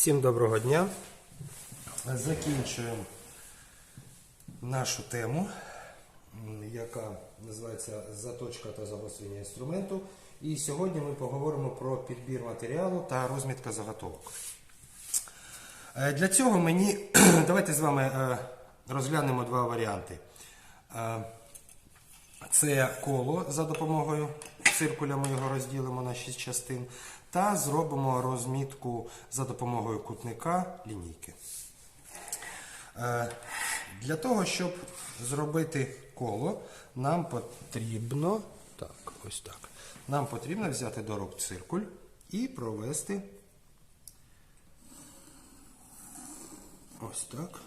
Всім доброго дня. Закінчуємо нашу тему, яка називається Заточка та загострення інструменту. І сьогодні ми поговоримо про підбір матеріалу та розмітка заготовок. Е, Для цього мені давайте з вами е, розглянемо два варіанти. Е, Це коло за допомогою циркуля, ми його розділимо на 6 частин, та зробимо розмітку за допомогою кутника лінійки. Е, Для того, щоб зробити коло, нам потрібно, так, ось так, нам потрібно взяти до рук циркуль і провести ось так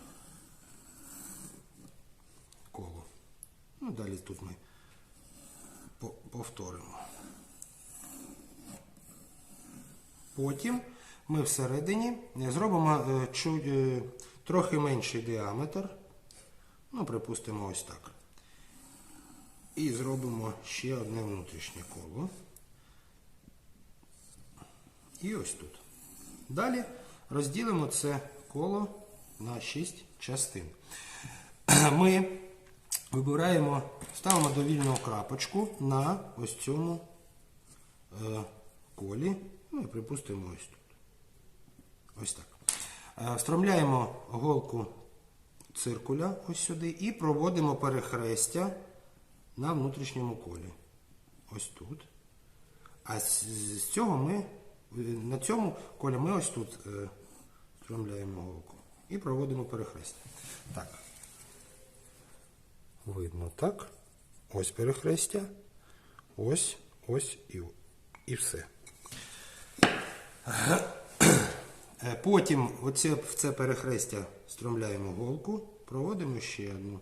коло. Ну, далі тут ми повторимо. Потім ми всередині зробимо е, е, трохи менший діаметр. Ну, припустимо, ось так. І зробимо ще одне внутрішнє коло. І ось тут. Далі розділимо це коло на 6 частин. Ми вибираємо, ставимо довільну крапочку на ось цьому е, припустимо ось тут. Ось так. Е, Встромляємо голку циркуля ось сюди і проводимо перехрестя на внутрішньому колі. Ось тут. А з, цього ми на цьому колі ми ось тут е, встромляємо голку і проводимо перехрестя. Так. Видно так. Ось перехрестя. Ось, ось і, і все. Е, Потім оце, в це перехрестя стромляємо голку, проводимо ще одну.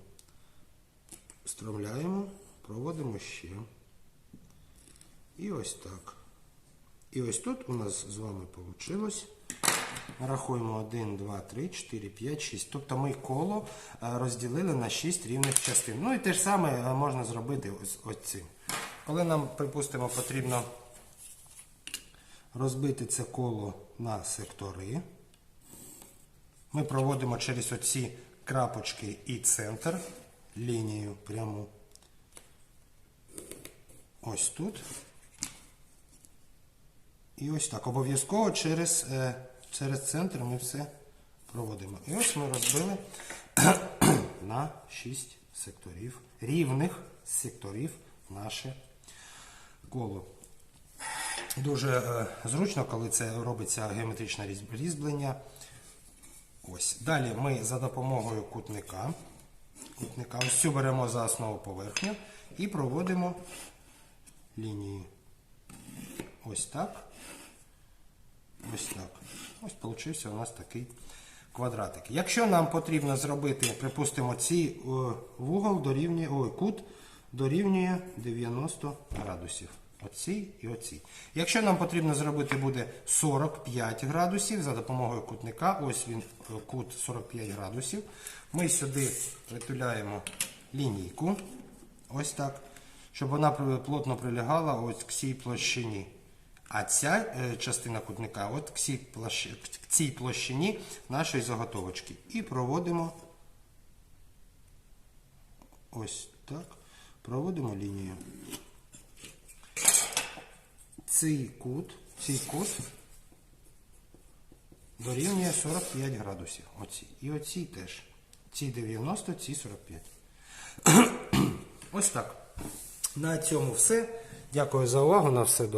Стромляємо, проводимо ще. І ось так. І ось тут у нас з вами вийшло. Рахуємо 1, 2, 3, 4, 5, 6. Тобто ми коло е, розділили на 6 рівних частин. Ну і те ж саме е, можна зробити ось, ось цим. Коли нам, припустимо, потрібно розбити це коло на сектори, ми проводимо через оці крапочки і центр лінію пряму. Ось тут. І ось так. Обов'язково через, е, через центр ми все проводимо. І ось ми розбили на 6 секторів, рівних секторів наше коло. Дуже е, зручно, коли це робиться геометричне різьблення. Ось. Далі ми за допомогою кутника, кутника ось цю беремо за основу поверхню і проводимо лінію. Ось так. Ось так. Ось получився у нас такий квадратик. Якщо нам потрібно зробити, припустимо, цей вугол дорівнює, ой, кут дорівнює 90 градусів. Оці і оці. Якщо нам потрібно зробити буде 45 градусів за допомогою кутника, ось він е, кут 45 градусів. Ми сюди притуляємо лінійку. Ось так. Щоб вона плотно прилягала ось к цій площині. А ця е, частина кутника от к цій, площ- к цій площині нашої заготовочки. І проводимо ось так. Проводимо лінію. Цей кут, цей кут дорівнює 45 градусів. Оці. І оці теж. Ці 90, ці 45. Ось так. На цьому все. Дякую за увагу. На все добре.